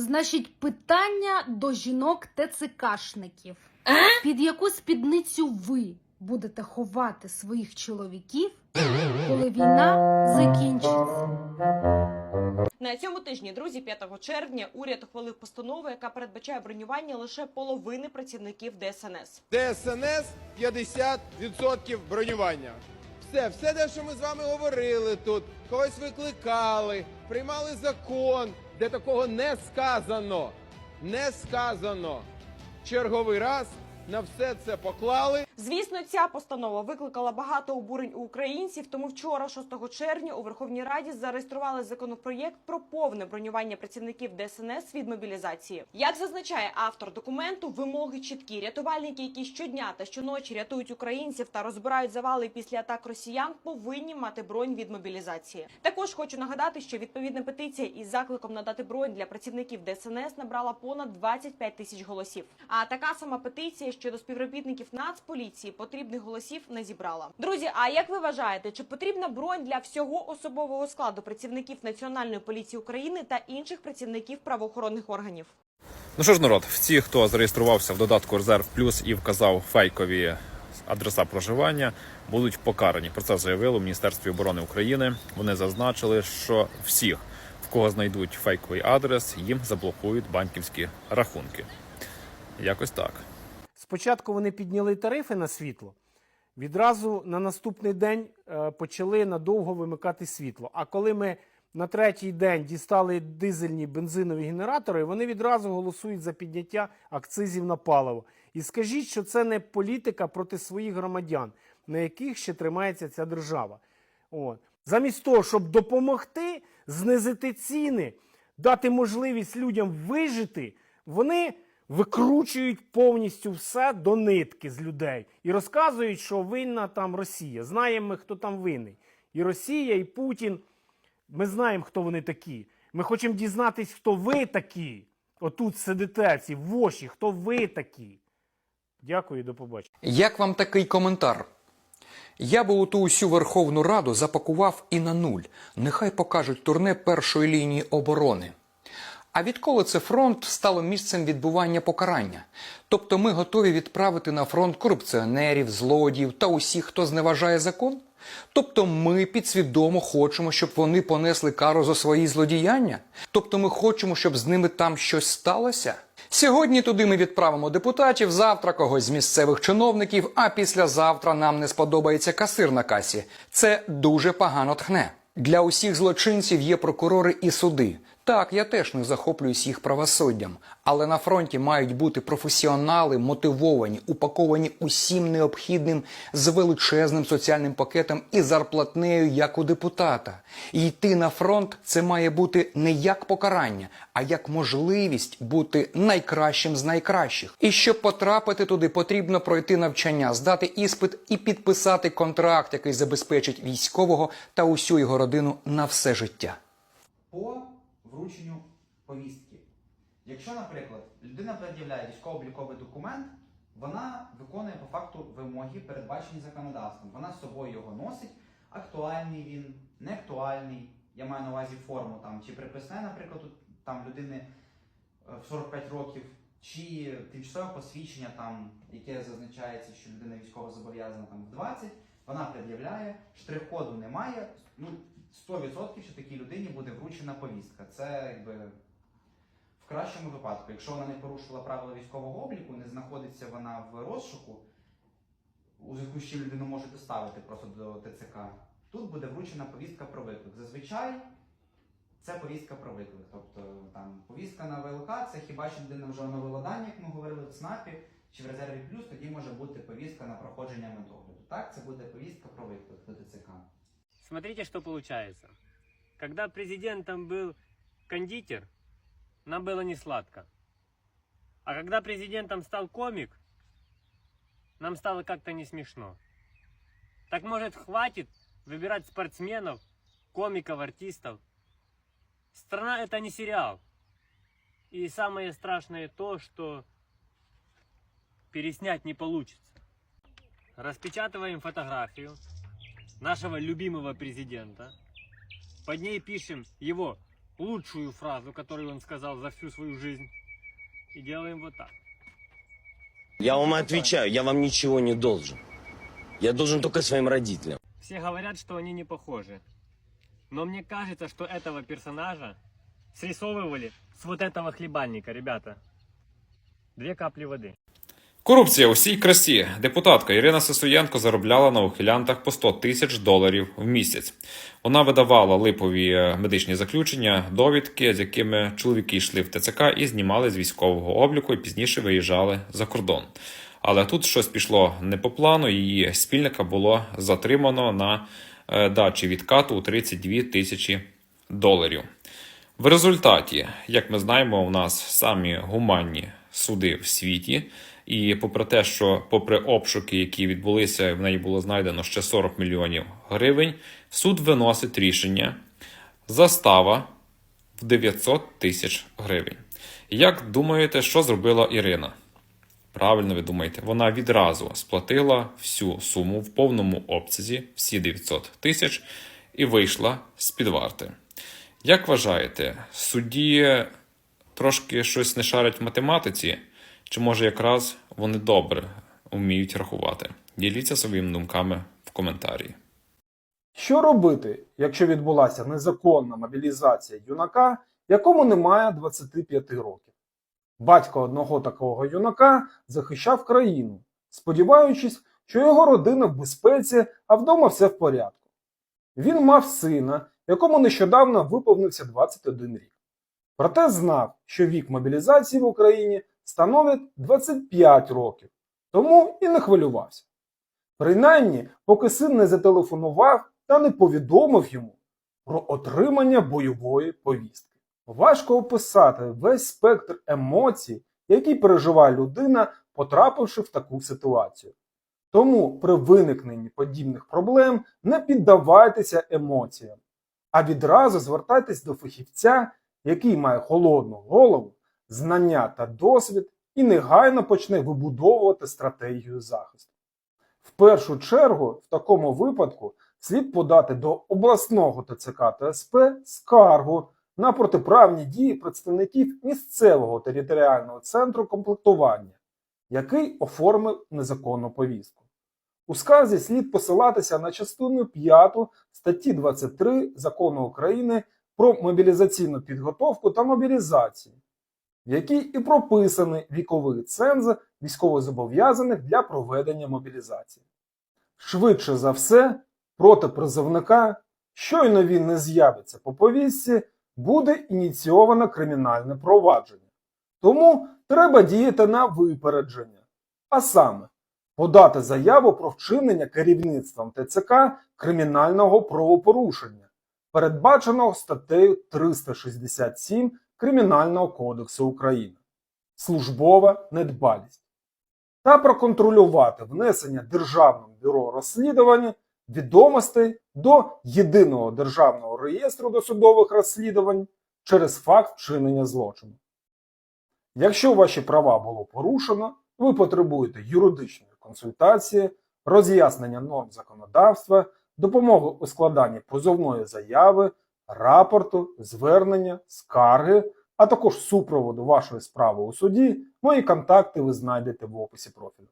Значить, питання до жінок ТЦКшників. Під яку спідницю ви будете ховати своїх чоловіків, коли війна закінчиться? На цьому тижні, друзі, 5 червня, уряд ухвалив постанову, яка передбачає бронювання лише половини працівників ДСНС. ДСНС 50% бронювання. Все, все те, що ми з вами говорили тут, когось викликали, приймали закон, де такого не сказано. Не сказано. Черговий раз на все це поклали. Звісно, ця постанова викликала багато обурень у українців. Тому вчора, 6 червня, у Верховній Раді зареєстрували законопроєкт про повне бронювання працівників ДСНС від мобілізації. Як зазначає автор документу, вимоги чіткі. Рятувальники, які щодня та щоночі рятують українців та розбирають завали після атак росіян, повинні мати бронь від мобілізації. Також хочу нагадати, що відповідна петиція із закликом надати бронь для працівників ДСНС набрала понад 25 тисяч голосів. А така сама петиція щодо співробітників Нацполіції потрібних голосів не зібрала. Друзі, а як ви вважаєте, чи потрібна бронь для всього особового складу працівників Національної поліції України та інших працівників правоохоронних органів? Ну що ж, народ, всі, хто зареєструвався в додатку Резерв Плюс і вказав фейкові адреса проживання, будуть покарані. Про це заявили в Міністерстві оборони України. Вони зазначили, що всіх, в кого знайдуть фейковий адрес, їм заблокують банківські рахунки. Якось так. Спочатку вони підняли тарифи на світло, відразу на наступний день е, почали надовго вимикати світло. А коли ми на третій день дістали дизельні бензинові генератори, вони відразу голосують за підняття акцизів на паливо. І скажіть, що це не політика проти своїх громадян, на яких ще тримається ця держава. От. Замість того, щоб допомогти знизити ціни, дати можливість людям вижити, вони викручують повністю все до нитки з людей і розказують, що винна там Росія. Знаємо ми, хто там винний. І Росія, і Путін. Ми знаємо, хто вони такі. Ми хочемо дізнатись, хто ви такі. Отут сидите, ці воші, хто ви такі. Дякую до побачення. Як вам такий коментар? Я би у ту усю Верховну Раду запакував і на нуль. Нехай покажуть турне першої лінії оборони. А відколи це фронт стало місцем відбування покарання? Тобто ми готові відправити на фронт корупціонерів, злодіїв та усіх, хто зневажає закон? Тобто ми підсвідомо хочемо, щоб вони понесли кару за свої злодіяння? Тобто ми хочемо, щоб з ними там щось сталося? Сьогодні туди ми відправимо депутатів, завтра когось з місцевих чиновників, а післязавтра нам не сподобається касир на касі. Це дуже погано тхне. Для усіх злочинців є прокурори і суди. Так, я теж не захоплююсь їх правосуддям, але на фронті мають бути професіонали, мотивовані, упаковані усім необхідним з величезним соціальним пакетом і зарплатнею, як у депутата. І йти на фронт це має бути не як покарання, а як можливість бути найкращим з найкращих. І щоб потрапити туди, потрібно пройти навчання, здати іспит і підписати контракт, який забезпечить військового та усю його родину на все життя. Врученню повістки. Якщо, наприклад, людина пред'являє військово-обліковий документ, вона виконує по факту вимоги, передбачені законодавством. Вона з собою його носить, актуальний він, не актуальний. Я маю на увазі форму там, чи приписне, наприклад, там людини е, в 45 років, чи тимчасове посвідчення, там, яке зазначається, що людина військово зобов'язана там в 20, вона пред'являє, штрих-коду немає. Ну, 100% що такій людині буде вручена повістка. Це якби в кращому випадку, якщо вона не порушила правила військового обліку, не знаходиться вона в розшуку, у зв'язку з чим людину можуть доставити просто до ТЦК, тут буде вручена повістка про виклик. Зазвичай це повістка про виклик. Тобто там повістка на ВЛК, це хіба що людина вже оновила дані, як ми говорили в СНАПі, чи в резерві плюс, тоді може бути повістка на проходження медогляду. Так, це буде повістка про виклик до ТЦК. Смотрите, что получается. Когда президентом был кондитер, нам было не сладко. А когда президентом стал комик, нам стало как-то не смешно. Так может хватит выбирать спортсменов, комиков, артистов? Страна это не сериал. И самое страшное то, что переснять не получится. Распечатываем фотографию нашего любимого президента. Под ней пишем его лучшую фразу, которую он сказал за всю свою жизнь. И делаем вот так. Я вам отвечаю, я вам ничего не должен. Я должен только своим родителям. Все говорят, что они не похожи. Но мне кажется, что этого персонажа срисовывали с вот этого хлебальника, ребята. Две капли воды. Корупція у всій красі. Депутатка Ірина Сисоєнко заробляла на ухилянтах по 100 тисяч доларів в місяць. Вона видавала липові е, медичні заключення, довідки, з якими чоловіки йшли в ТЦК і знімали з військового обліку і пізніше виїжджали за кордон. Але тут щось пішло не по плану. Її спільника було затримано на е, дачі відкату у 32 тисячі доларів. В результаті, як ми знаємо, у нас самі гуманні суди в світі. І попри те, що попри обшуки, які відбулися, в неї було знайдено ще 40 мільйонів гривень, суд виносить рішення застава в 900 тисяч гривень. Як думаєте, що зробила Ірина? Правильно ви думаєте, вона відразу сплатила всю суму в повному обсязі, всі 900 тисяч, і вийшла з-під варти. Як вважаєте, судді трошки щось не шарять в математиці, чи може якраз вони добре вміють рахувати? Діліться своїми думками в коментарі. Що робити, якщо відбулася незаконна мобілізація юнака, якому немає 25 років? Батько одного такого юнака захищав країну, сподіваючись, що його родина в безпеці, а вдома все в порядку. Він мав сина, якому нещодавно виповнився 21 рік. Проте знав, що вік мобілізації в Україні становить 25 років, тому і не хвилювався. Принаймні, поки син не зателефонував та не повідомив йому про отримання бойової повістки. Важко описати весь спектр емоцій, які переживає людина, потрапивши в таку ситуацію. Тому при виникненні подібних проблем не піддавайтеся емоціям, а відразу звертайтесь до фахівця, який має холодну голову, знання та досвід і негайно почне вибудовувати стратегію захисту. В першу чергу, в такому випадку, слід подати до обласного ТЦК та СП скаргу на протиправні дії представників місцевого територіального центру комплектування, який оформив незаконну повістку. У скарзі слід посилатися на частину 5 статті 23 Закону України про мобілізаційну підготовку та мобілізацію, в якій і прописаний віковий ценз військовозобов'язаних для проведення мобілізації. Швидше за все, проти призовника, щойно він не з'явиться по повістці, буде ініційовано кримінальне провадження. Тому треба діяти на випередження, а саме подати заяву про вчинення керівництвом ТЦК кримінального правопорушення, передбаченого статтею 367 Кримінального кодексу України службова недбалість та проконтролювати внесення Державним бюро розслідувань відомостей до єдиного державного реєстру досудових розслідувань через факт вчинення злочину. Якщо ваші права було порушено, ви потребуєте юридичної консультації, роз'яснення норм законодавства, допомоги у складанні позовної заяви, рапорту, звернення, скарги, а також супроводу вашої справи у суді, мої контакти ви знайдете в описі профілю.